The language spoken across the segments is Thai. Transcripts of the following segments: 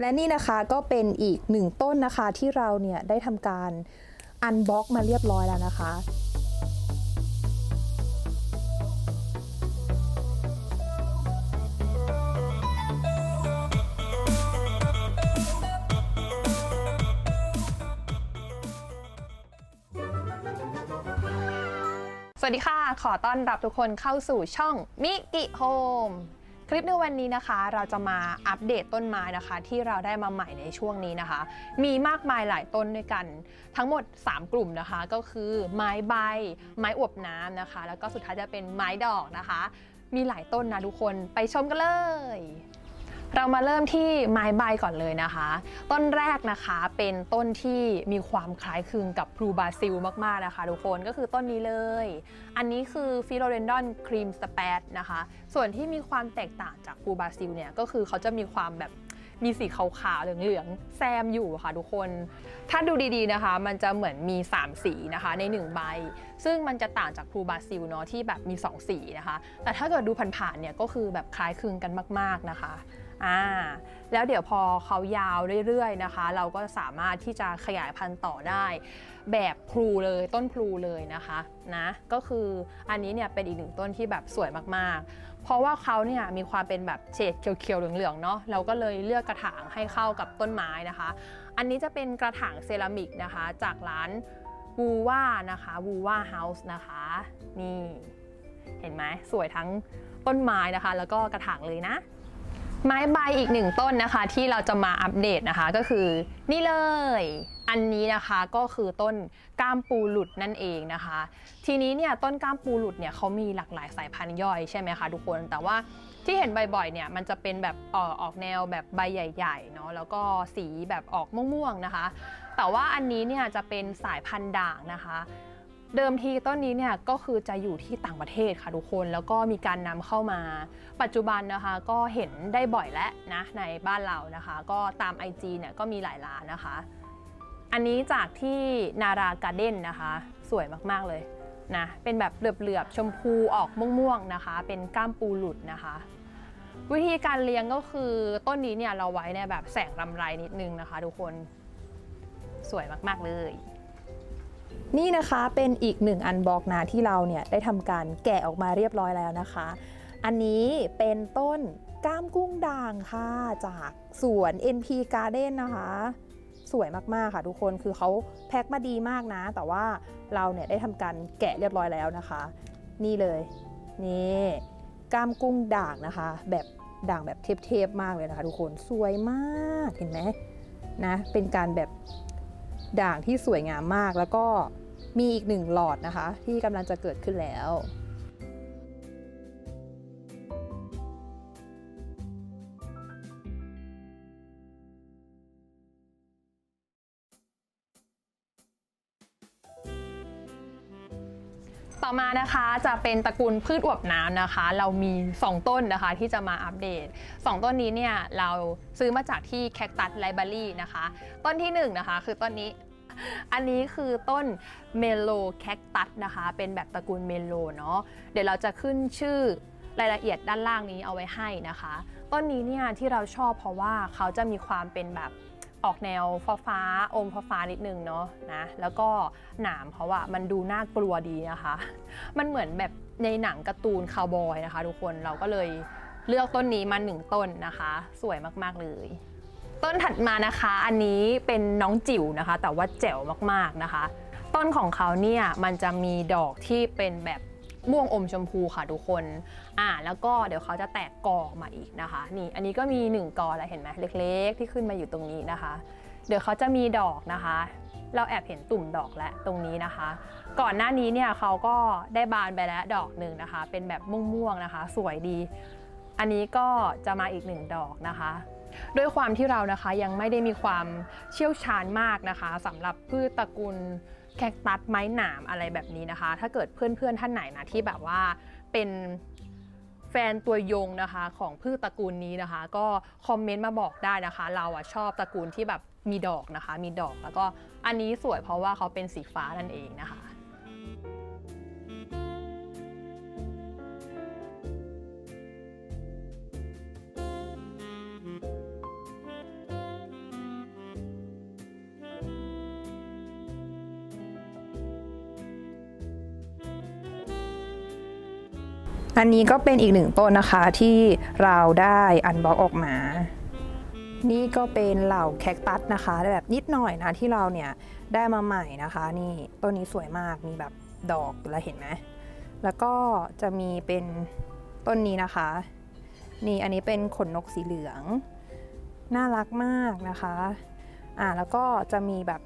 และนี่นะคะก็เป็นอีกหนึ่งต้นนะคะที่เราเนี่ยได้ทำการอันบ็อกมาเรียบร้อยแล้วนะคะสวัสดีค่ะ ขอต้อนรับทุกคนเข้าสู่ช่องมิกิโฮม ลิปในวันนี้นะคะ เราจะมาอัปเดตต้นไม้นะคะ ที่เราได้มาใหม่ในช่วงนี้นะคะ มีมากมายหลายต้นด้วยกัน ทั้งหมด 3 กลุ่มนะคะ ก็คือไม้ใบ ไม้อวบน้ำนะคะ แล้วก็สุดท้ายจะเป็นไม้ดอกนะคะ มีหลายต้นนะทุกคนไปชมกันเลย เรามาเริ่มที่ไม้ใบก่อนเลยนะคะ ต้นแรกนะคะเป็นต้นที่มีความคล้ายคลึงกับพลูบาซิลมากๆนะคะทุกคนก็คือต้นนี้เลย อันนี้คือฟิโลเดนดอนครีมสเปดนะคะ ส่วนที่มีความแตกต่างจากพลูบาซิลเนี่ยก็คือเขาจะมีความแบบมีสีขาวๆเหลืองๆแซมอยู่ค่ะทุกคน ถ้าดูดีๆนะคะ มันจะเหมือนมี 3 สีนะคะใน 1 ใบ ซึ่งมันจะต่างจากพลูบาซิลเนาะที่แบบมี 2 สีนะคะ แต่ถ้าเกิดดูผ่านๆเนี่ยก็คือแบบคล้ายคลึงกันมาก ๆนะคะอ่าแล้วเดี๋ยวพอเขายาวเรื่อยๆนะคะ เราก็สามารถที่จะขยายพันธุ์ต่อได้ แบบพลูเลยต้นพลูเลยนะคะนะก็คืออันนี้เนี่ยเป็นอีกหนึ่งต้นที่แบบสวยมากๆ เพราะว่าเขาเนี่ยมีความเป็นแบบเฉดเขียวๆเหลืองๆเนาะเราก็เลยเลือกกระถางให้เข้ากับต้นไม้นะคะ อันนี้จะเป็นกระถางเซรามิกนะคะ จากร้านวูว่านะคะวูว่าเฮาส์นะคะนี่เห็นไหมสวยทั้งต้นไม้นะคะ แล้วก็กระถางเลยนะ ไม้ใบอีกหนึ่งต้นนะคะ ที่เราจะมาอัปเดตนะคะก็คือนี่เลย อันนี้นะคะก็คือต้นก้ามปูหลุดนั่นเองนะคะ ทีนี้เนี่ยต้นก้ามปูหลุดเนี่ยเขามีหลากหลายสายพันธุ์ย่อยใช่ไหมคะทุกคนแต่ว่าที่เห็นบ่อยๆเนี่ยมันจะเป็นแบบออออกแนวแบบใบใหญ่ๆเนาะแล้วก็สีแบบออกม่วงๆนะคะ แต่ว่าอันนี้เนี่ยจะเป็นสายพันธุ์ด่างนะคะ เดิมทีต้นนี้เนี่ยก็คือจะอยู่ที่ต่างประเทศค่ะทุกคนแล้วก็มีการนำเข้ามา ปัจจุบันนะคะก็เห็นได้บ่อยแล้วนะในบ้านเรานะคะ ก็ตาม IG เนี่ยก็มีหลายร้านนะคะ อันนี้จากที่นาราการ์เด้นนะคะ สวยมากๆเลยนะเป็นแบบเหลือบๆชมพูออกม่วงๆนะคะ เป็นก้ามปูหลุดนะคะ วิธีการเลี้ยงก็คือต้นนี้เนี่ยเราไว้ในแบบแสงรำไรนิดนึงนะคะ ทุกคนสวยมากๆเลย นี่นะคะเป็นอีกหนึ่งอันบ็อกนะที่เราเนี่ยได้ทำการแกะออกมาเรียบร้อยแล้วนะคะ อันนี้เป็นต้นก้ามกุ้งด่างค่ะจากสวน NP Garden นะคะ สวยมากๆค่ะทุกคนคือเขาแพ็คมาดีมากนะ แต่ว่าเราเนี่ยได้ทำการแกะเรียบร้อยแล้วนะคะ นี่เลยนี่ก้ามกุ้งด่างนะคะ แบบด่างแบบเทพๆมากเลยนะคะ ทุกคนสวยมากเห็นไหมนะเป็นการแบบด่างที่สวยงามมากแล้วก็ มีอีกหนึ่งหลอดนะคะ ที่กำลังจะเกิดขึ้นแล้วต่อมานะคะจะเป็นตระกูลพืชอวบน้ำนะคะ เรามี 2 ต้นนะคะที่จะมาอัปเดต 2 ต้นนี้เนี่ยเราซื้อมาจากที่แคคตัสไลบรารีนะคะ ต้นที่1นงนะคะคือต้นนี้ อันนี้คือต้นเมโลแคคตัสนะคะ เป็นแบบตระกูลเมโลเนาะ เดี๋ยวเราจะขึ้นชื่อรายละเอียดด้านล่างนี้เอาไว้ให้นะคะ ต้นนี้เนี่ยที่เราชอบเพราะว่าเขาจะมีความเป็นแบบออกแนวฟ้าฟ้าอมฟ้าฟ้านิดนึงเนาะนะ แล้วก็หนามเพราะว่ามันดูน่ากลัวดีนะคะ มันเหมือนแบบในหนังการ์ตูนคาวบอยนะคะ ทุกคนเราก็เลยเลือกต้นนี้มาหนึ่งต้นนะคะ สวยมากๆเลย ต้นถัดมานะคะ อันนี้เป็นน้องจิ๋วนะคะ แต่ว่าแจ๋วมากๆนะคะ ต้นของเขาเนี่ยมันจะมีดอกที่เป็นแบบม่วงอมชมพูค่ะทุกคน อ่า แล้วก็เดี๋ยวเขาจะแตกกอออกมาอีกนะคะ นี่ อันนี้ก็มีหนึ่งกอแล้วเห็นไหมเล็ก ๆ ที่ขึ้นมาอยู่ตรงนี้นะคะ เดี๋ยวเขาจะมีดอกนะคะ เราแอบเห็นตุ่มดอกแล้วตรงนี้นะคะ ก่อนหน้านี้เนี่ยเขาก็ได้บานไปแล้วดอกหนึ่งนะคะ เป็นแบบม่วงๆนะคะ สวยดี อันนี้ก็จะมาอีกหนึ่งดอกนะคะ ด้วยความที่เรานะคะยังไม่ได้มีความเชี่ยวชาญมากนะคะสำหรับพืชตระกูลแคคตัสไม้หนามอะไรแบบนี้นะคะ ถ้าเกิดเพื่อนๆท่านไหนนะที่แบบว่าเป็นแฟนตัวยงนะคะของพืชตระกูลนี้นะคะ ก็คอมเมนต์มาบอกได้นะคะ เราอะชอบตระกูลที่แบบมีดอกนะคะ มีดอกแล้วก็อันนี้สวยเพราะว่าเขาเป็นสีฟ้านั่นเองนะคะ อันนี้ก็เป็นอีกหนึ่งต้นนะคะที่เราได้อันบ็อกออกมา นี่ก็เป็นเหล่าแคคตัสนะคะแบบนิดหน่อยนะที่เราเนี่ยได้มาใหม่นะคะ นี่ต้นนี้สวยมากมีแบบดอกแล้วเห็นไหมแล้วก็จะมีเป็นต้นนี้นะคะ นี่อันนี้เป็นขนนกสีเหลือง น่ารักมากนะคะอ่าแล้วก็จะมีแบบ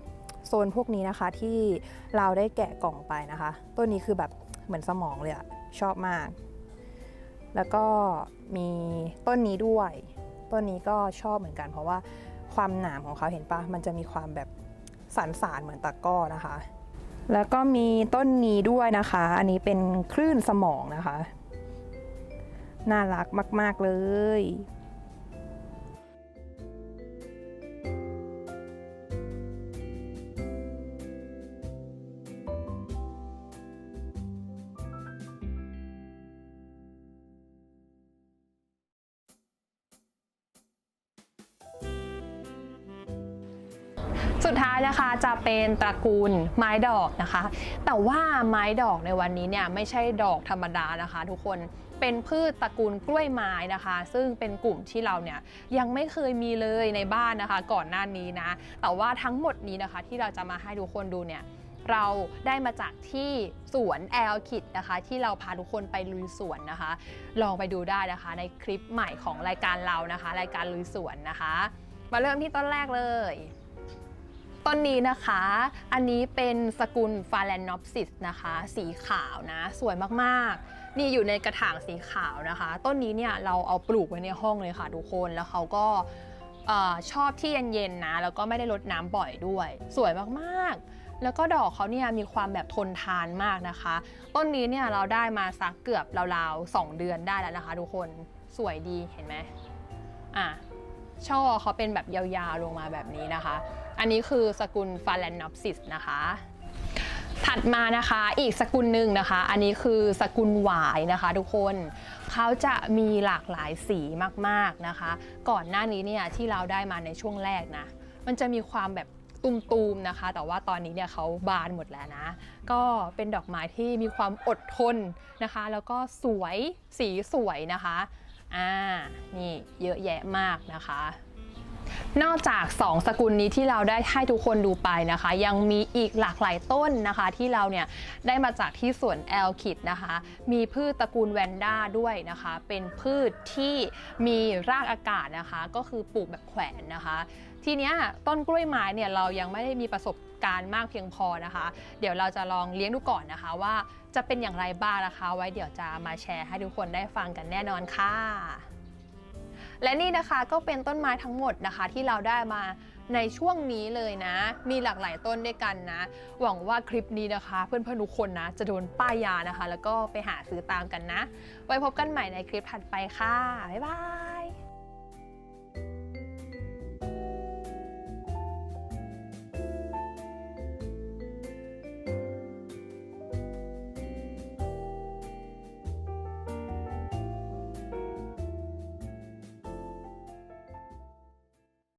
โซนพวกนี้นะคะที่เราได้แกะกล่องไปนะคะ ต้นนี้คือแบบเหมือนสมองเลยอะชอบมาก แล้วก็มีต้นนี้ด้วย ต้นนี้ก็ชอบเหมือนกัน เพราะว่าความหนามของเขาเห็นปะมันจะมีความแบบสันสานเหมือนตะก้อนะคะ แล้วก็มีต้นนี้ด้วยนะคะ อันนี้เป็นคลื่นสมองนะคะ น่ารักมาก ๆเลย สุดท้ายนะคะจะเป็นตระกูลไม้ดอกนะคะ แต่ว่าไม้ดอกในวันนี้เนี่ยไม่ใช่ดอกธรรมดานะคะ ทุกคนเป็นพืชตระกูลกล้วยไม้นะคะ ซึ่งเป็นกลุ่มที่เราเนี่ยยังไม่เคยมีเลยในบ้านนะคะ ก่อนหน้านี้นะ แต่ว่าทั้งหมดนี้นะคะที่เราจะมาให้ทุกคนดูเนี่ยเราได้มาจากที่สวนแอลคิดนะคะ ที่เราพาทุกคนไปลุยสวนนะคะ ลองไปดูได้นะคะ ในคลิปใหม่ของรายการเรานะคะ รายการลุยสวนนะคะ มาเริ่มที่ต้นแรกเลย ต้นนี้นะคะ อันนี้เป็นสกุลฟาแลนนอปซิสนะคะ สีขาวนะ สวยมากๆ นี่อยู่ในกระถางสีขาวนะคะ ต้นนี้เนี่ยเราเอาปลูกไว้ในห้องเลยค่ะทุกคนแล้วเขาก็ชอบที่เย็นๆนะ แล้วก็ไม่ได้รดน้ำบ่อยด้วย สวยมากๆ แล้วก็ดอกเขาเนี่ยมีความแบบทนทานมากนะคะ ต้นนี้เนี่ยเราได้มาสักเกือบราวๆ2เดือนได้แล้วนะคะทุกคนสวยดีเห็นไหมอะช่อเขาเป็นแบบยาวๆลงมาแบบนี้นะคะ อันนี้คือสกุลฟาแลนนอปซิสนะคะ ถัดมานะคะอีกสกุลหนึ่งนะคะ อันนี้คือสกุลหวายนะคะทุกคนเขาจะมีหลากหลายสีมากๆนะคะ ก่อนหน้านี้เนี่ยที่เราได้มาในช่วงแรกนะ มันจะมีความแบบตุมๆนะคะ แต่ว่าตอนนี้เนี่ยเขาบานหมดแล้วนะ ก็เป็นดอกไม้ที่มีความอดทนนะคะ แล้วก็สวยสีสวยนะคะอ่านี่เยอะแยะมากนะคะ นอกจาก 2 สกุลนี้ที่เราได้ให้ทุกคนดูไปนะคะ ยังมีอีกหลากหลายต้นนะคะ ที่เราเนี่ยได้มาจากที่สวนแอลคิดนะคะ มีพืชตระกูลแวนด้าด้วยนะคะ เป็นพืชที่มีรากอากาศนะคะ ก็คือปลูกแบบแขวนนะคะ ทีเนี้ยต้นกล้วยไม้เนี่ยเรายังไม่ได้มีประสบการณ์มากเพียงพอนะคะ เดี๋ยวเราจะลองเลี้ยงดูก่อนนะคะว่าจะเป็นอย่างไรบ้างนะคะ ไว้เดี๋ยวจะมาแชร์ให้ทุกคนได้ฟังกันแน่นอนค่ะ และนี่นะคะก็เป็นต้นไม้ทั้งหมดนะคะ ที่เราได้มาในช่วงนี้เลยนะ มีหลากหลายต้นด้วยกันนะ หวังว่าคลิปนี้นะคะ เพื่อนๆทุกคนนะ จะโดนป้ายยานะคะ แล้วก็ไปหาซื้อตามกันนะ ไว้พบกันใหม่ในคลิปถัดไปค่ะ บ๊ายบาย